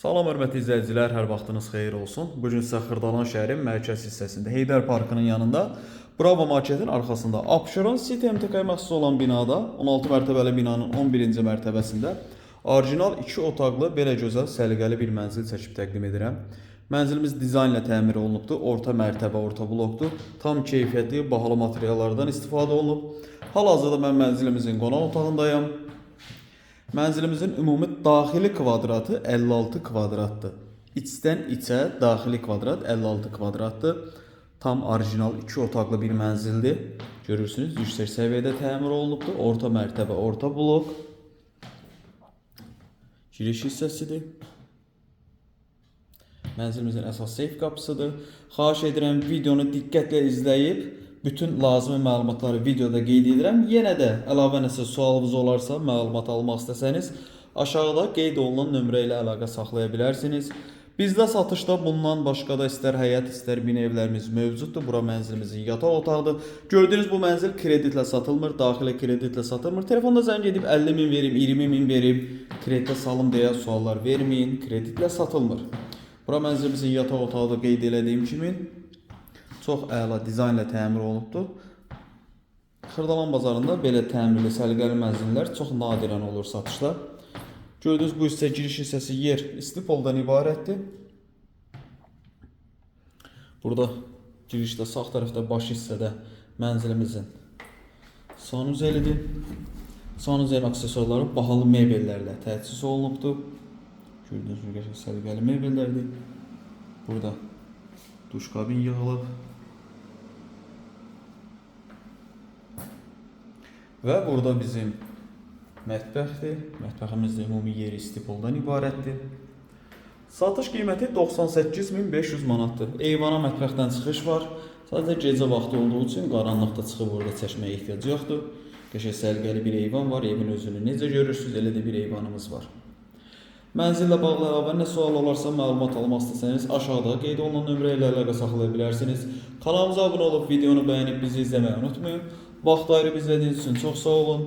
Salam hörmətli izləyicilər, hər vaxtınız xeyir olsun. Bu gün sizə Xırdalan şəhərin mərkəz hissəsində Heydər Parkının yanında Bravo marketin arxasında Abşeron City MTK məxsus olan binada 16 mərtəbəli binanın 11-ci mərtəbəsində orijinal 2 otaqlı belə gözəl səliqəli bir mənzil çəkib təqdim edirəm. Mənzilimiz dizaynla təmir olunubdur. Orta mərtəbə, orta blokdur. Tam keyfiyyətli, bahalı materiallardan istifadə olunub. Hal-hazırda mən mənzilimizin qonaq otağındayam. Mənzilimizin ümumi daxili kvadratı 56 kvadratdır. İçdən içə daxili kvadrat 56 kvadratdır. Tam orijinal 2 otaqlı bir mənzildir. Görürsünüz, yüksək səviyyədə təmir olunubdur. Orta mərtəbə, orta blok. Giriş hissəsidir. Mənzilimizin əsas seyf qapısıdır. Xahiş edirəm videonu diqqətlə izləyib bütün lazımi məlumatları videoda qeyd edirəm. Yenə də əlavə nəsə sualınız olarsa, məlumat almaq istəsəniz, aşağıda qeyd olunan nömrə ilə əlaqə saxlaya bilərsiniz. Bizdə satışda bundan başqa da istər həyət, istər bina evlərimiz mövcuddur. Bura mənzilimizin yataq otağıdır. Gördüyünüz bu mənzil kreditlə satılmır, daxili kreditlə satılmır. Telefonda zəng edib 50 min verim, 20 min verim, kreditə salım deyə suallar verməyin. Kreditlə satılmır. Bura mənzilimizin yataq otağıdır qeyd elədiyim kimi. Çox əla dizaynla təmir olunubdur. Xırdalan bazarında belə təmirli, səliqəli mənzillər çox nadirən olur satışda. Gördüyünüz bu hissə giriş hissəsi yer istipoldan ibarətdir. Burada girişdə sağ tərəfdə baş hissədə mənzilimizin sanuzelidir. Sanuzel aksesuarları bahalı mebellərlə təchiz olunubdur. Gördüyünüz kimi qəşəng səliqəli mebellərdir. Burada duş kabin yığılıb. Və burada bizim mətbəxdir. Mətbəximizdə ümumi yeri istipoldan ibarətdir. Satış qiyməti 98500 manatdır. Eyvana mətbəxdən çıxış var. Sadəcə gecə vaxtı olduğu üçün qaranlıqda çıxıb orada çəkməyə ehtiyac yoxdur. Qəşəng səliqəli bir eyvan var. Evin özünü necə görürsüz, elə də bir eyvanımız var. Mənzillə bağlı əlavə nə sual olarsa, məlumat almaq istəsəniz aşağıda qeyd olunan nömrə ilə əlaqə saxlaya bilərsiniz. Kanalımıza abunə olub videonu bəyənib bizi izləməyi unutmayın. Vaxt ayırıb izlədiyiniz üçün çox sağ olun.